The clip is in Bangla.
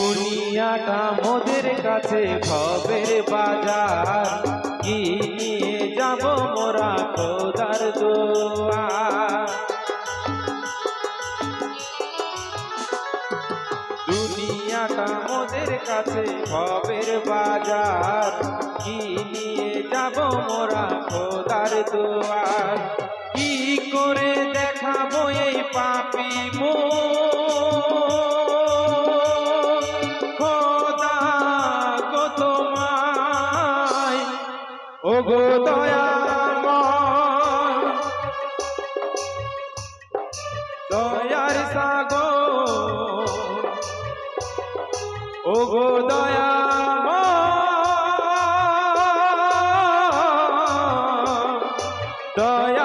দুনিয়াটা মোদের কাছে খবের বাজার। কি নিয়ে যাব মোরা খোদার দোয়ার দুনিয়াটা মোদের কাছে খবের বাজার। কি নিয়ে যাব মোরা খোদার দুয়ার কি করে দেখাবো এই পাপি মো ও গো দয়া দয়ার সাগর। ও গো দয়া দয়া